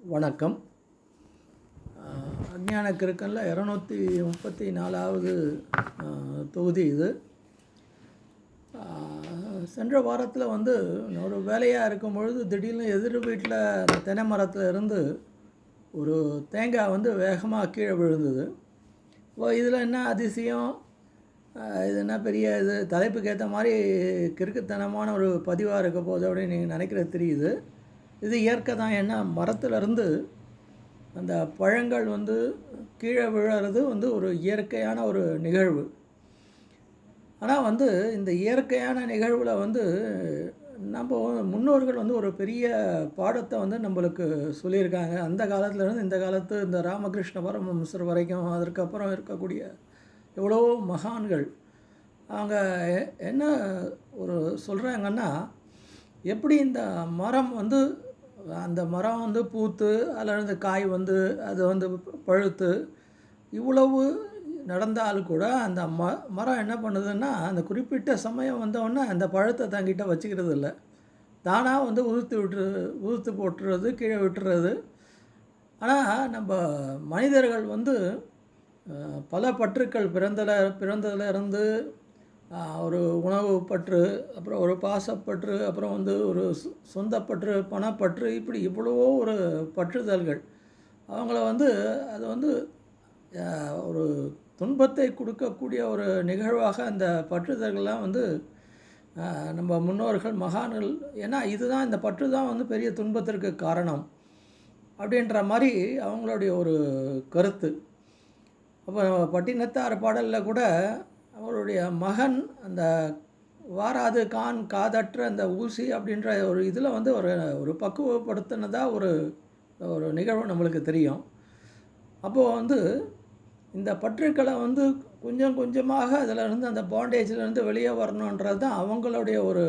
வணக்கம். அஹ், கிருக்கனில் கிறுக்கனில் இரநூத்தி முப்பத்தி நாலாவது தொகுதி இது. சென்ற வாரத்தில் வந்து ஒரு வேலையாக இருக்கும் பொழுது திடீர்னு எதிர் வீட்டில் அந்த தென்னை மரத்தில் இருந்து ஒரு தேங்காய் வந்து வேகமாக கீழே விழுந்தது. இப்போ இதில் என்ன அதிசயம்? இது என்ன பெரிய இது? தலைப்புக்கு ஏற்ற மாதிரி கிறுக்குத்தனமான ஒரு பதிவாக இருக்க போகுது அப்படின்னு நீங்கள் நினைக்கிறது தெரியுது. இது இயற்கை தான். என்ன மரத்துலேருந்து அந்த பழங்கள் வந்து கீழே விழுறது வந்து ஒரு இயற்கையான ஒரு நிகழ்வு. ஆனால் வந்து இந்த இயற்கையான நிகழ்வில் வந்து நம்ம முன்னோர்கள் வந்து ஒரு பெரிய பாடத்தை வந்து நம்மளுக்கு சொல்லியிருக்காங்க. அந்த காலத்துலேருந்து இந்த காலத்து இந்த ராமகிருஷ்ண பரமஹம்சர் வரைக்கும் அதற்கப்புறம் இருக்கக்கூடிய எவ்வளவோ மகான்கள். அவங்க என்ன ஒரு சொல்கிறாங்கன்னா எப்படி இந்த மரம் வந்து அந்த மரம் வந்து பூத்து அதில் இந்த காய் வந்து அது வந்து பழுத்து இவ்வளவு நடந்தாலும் கூட அந்த ம மரம் என்ன பண்ணுதுன்னா அந்த குறிப்பிட்ட சமயம் வந்தோடனே அந்த பழத்தை தங்கிட்ட வச்சுக்கிறது இல்லை. தானாக வந்து உதுத்து விட்டு உதுத்து போட்டுறது கீழே விட்டுறது. ஆனால் நம்ம மனிதர்கள் வந்து பல பற்றுக்கள் பிறந்தல பிறந்ததுலேருந்து ஒரு உணவு பற்று அப்புறம் ஒரு பாசப்பற்று அப்புறம் வந்து ஒரு சொந்தப்பற்று பணப்பற்று இப்படி இவ்வளவோ ஒரு பற்றுதல்கள். அவங்கள வந்து அது வந்து ஒரு துன்பத்தை கொடுக்கக்கூடிய ஒரு நிகழ்வாக அந்த பற்றுதல்கள்லாம் வந்து நம்ம முன்னோர்கள் மகான்கள் ஏன்னா இதுதான் இந்த பற்று தான் வந்து பெரிய துன்பத்திற்கு காரணம் அப்படின்ற மாதிரி அவங்களுடைய ஒரு கருத்து. அப்போ பட்டினத்தார் பாடலில் கூட அவருடைய மகன் அந்த வாராது கான் காதற்ற அந்த ஊசி அப்படின்ற ஒரு இதில் வந்து ஒரு ஒரு பக்குவப்படுத்தினதாக ஒரு ஒரு நிகழ்வு நம்மளுக்கு தெரியும். அப்போது வந்து இந்த பற்றுக்களை வந்து கொஞ்சம் கொஞ்சமாக அதில் இருந்து அந்த பாண்டேஜிலேருந்து வெளியே வரணுன்றது தான் அவங்களுடைய ஒரு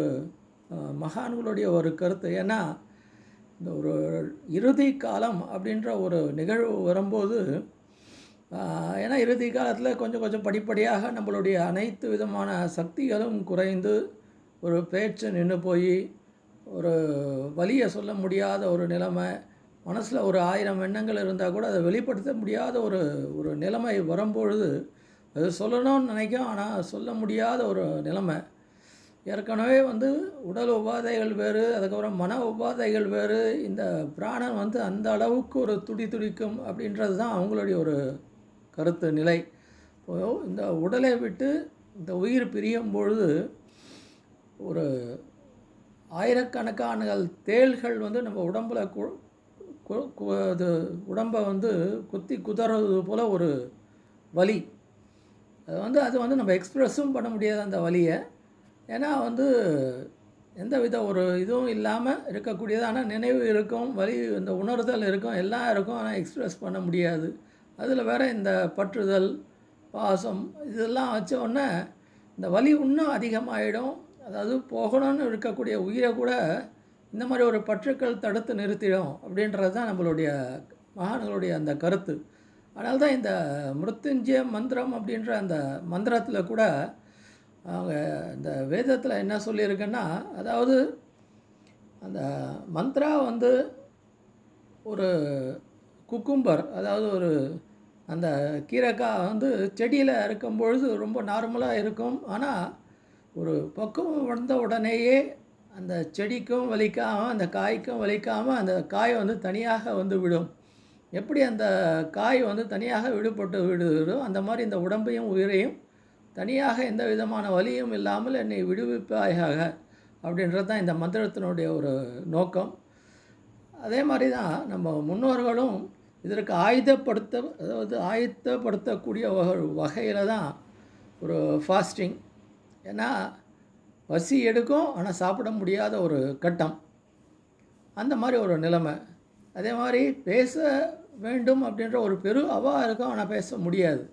மகான்களுடைய ஒரு கருத்து. ஏன்னா இந்த ஒரு இறுதி காலம் அப்படின்ற ஒரு நிகழ்வு வரும்போது ஏன்னா இறுதி காலத்தில் கொஞ்சம் கொஞ்சம் படிப்படியாக நம்மளுடைய அனைத்து விதமான சக்திகளும் குறைந்து ஒரு பேச்சு நின்று போய் ஒரு வலியை சொல்ல முடியாத ஒரு நிலைமை மனசில் ஒரு ஆயிரம் எண்ணங்கள் இருந்தால் கூட அதை வெளிப்படுத்த முடியாத ஒரு ஒரு நிலைமை வரும்பொழுது அது சொல்லணும்னு நினைக்கும் ஆனால் சொல்ல முடியாத ஒரு நிலைமை. ஏற்கனவே வந்து உடல் உபாதைகள் வேறு அதுக்கப்புறம் மன உபாதைகள் வேறு இந்த பிராணன் வந்து அந்த அளவுக்கு ஒரு துடி துடிக்கும் அப்படின்றது தான் அவங்களுடைய ஒரு கருத்து நிலை. இப்போ இந்த உடலை விட்டு இந்த உயிர் பிரியும் பொழுது ஒரு ஆயிரக்கணக்கான தேள்கள் வந்து நம்ம உடம்பில் கு- அது உடம்பை வந்து குத்தி குதறது போல் ஒரு வலி. அது வந்து அது வந்து நம்ம எக்ஸ்ப்ரெஸ்ஸும் பண்ண முடியாது அந்த வலியை. ஏன்னா வந்து எந்த வித ஒரு இதுவும் இல்லாமல் இருக்கக்கூடியதான நினைவு இருக்கும் வலி இந்த உணர்தல் இருக்கும் எல்லாம் இருக்கும். ஆனால் எக்ஸ்ப்ரெஸ் பண்ண முடியாது. அதில் வேறு இந்த பற்றுதல் பாசம் இதெல்லாம் வச்ச உடனே இந்த வலி இன்னும் அதிகமாகிடும் அதாவது போகணும்னு இருக்கக்கூடிய உயிரை கூட இந்த மாதிரி ஒரு பற்றுக்கள் தடுத்து நிறுத்திடும் அப்படின்றது தான் நம்மளுடைய மகான்களுடைய அந்த கருத்து. அதனால தான் இந்த மிருத்துஞ்சய மந்திரம் அப்படின்ற அந்த மந்திரத்தில் கூட அவங்க இந்த வேதத்தில் என்ன சொல்லியிருக்குன்னா அதாவது அந்த மந்த்ரா வந்து ஒரு குக்கும்பர் அதாவது ஒரு அந்த கீரைக்காய் வந்து செடியில் இருக்கும் பொழுது ரொம்ப நார்மலாக இருக்கும். ஆனால் ஒரு பக்குவம் வந்த உடனேயே அந்த செடிக்கும் வலிக்காமல் அந்த காய்க்கும் வலிக்காமல் அந்த காய் வந்து தனியாக வந்து விடும். எப்படி அந்த காய் வந்து தனியாக விடுபட்டு விடுகிறதோ அந்த மாதிரி இந்த உடம்பையும் உயிரையும் தனியாக எந்த விதமான வலியும் இல்லாமல் என்னை விடுவிப்பாயாக அப்படின்றது தான் இந்த மந்திரத்தினுடைய ஒரு நோக்கம். அதே மாதிரி தான் நம்ம முன்னோர்களும் இதற்கு ஆயுதப்படுத்த அதாவது ஆயத்தப்படுத்தக்கூடிய வகையில் தான் ஒரு ஃபாஸ்டிங் ஏன்னா பசி எடுக்கும் ஆனால் சாப்பிட முடியாத ஒரு கட்டம். அந்த மாதிரி ஒரு நிலைமை. அதே மாதிரி பேச வேண்டும் அப்படின்ற ஒரு பெரு அவா இருக்கும் ஆனால் பேச முடியாது.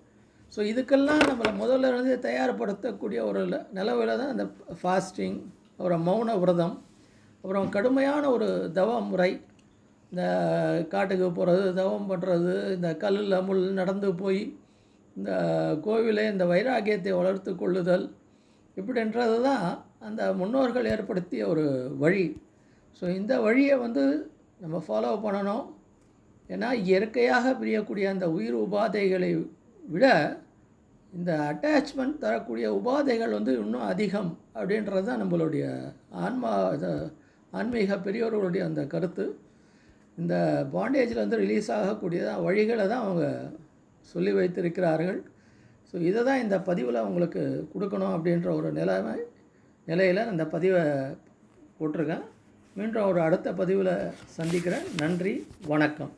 ஸோ இதுக்கெல்லாம் நம்மளை முதல்ல இருந்து தயார்படுத்தக்கூடிய ஒரு நிலவில் தான் இந்த ஃபாஸ்டிங் அப்புறம் மௌன விரதம் அப்புறம் கடுமையான ஒரு தவ முறை இந்த காட்டுக்கு போகிறது தவம் பண்ணுறது இந்த கல்லில் முள் நடந்து போய் இந்த கோவிலை இந்த வைராகியத்தை வளர்த்து கொள்ளுதல் இப்படின்றது தான் அந்த முன்னோர்கள் ஏற்படுத்திய ஒரு வழி. ஸோ இந்த வழியை வந்து நம்ம ஃபாலோ பண்ணணும். ஏன்னா இயற்கையாக பிரியக்கூடிய அந்த உயிர் உபாதைகளை விட இந்த அட்டாச்மெண்ட் தரக்கூடிய உபாதைகள் வந்து இன்னும் அதிகம் அப்படின்றது தான் நம்மளுடைய ஆன்மா ஆன்மீக பெரியோர்களுடைய அந்த கருத்து. இந்த பாண்டேஜில் வந்து ரிலீஸ் ஆகக்கூடிய வழிகளை தான் அவங்க சொல்லி வைத்திருக்கிறார்கள். ஸோ இதை தான் இந்த பதிவில் அவங்களுக்கு கொடுக்கணும் அப்படின்ற ஒரு நிலைமை நிலையில் இந்த பதிவை போட்டிருக்கேன். மீண்டும் ஒரு அடுத்த பதிவில் சந்திக்கிறேன். நன்றி வணக்கம்.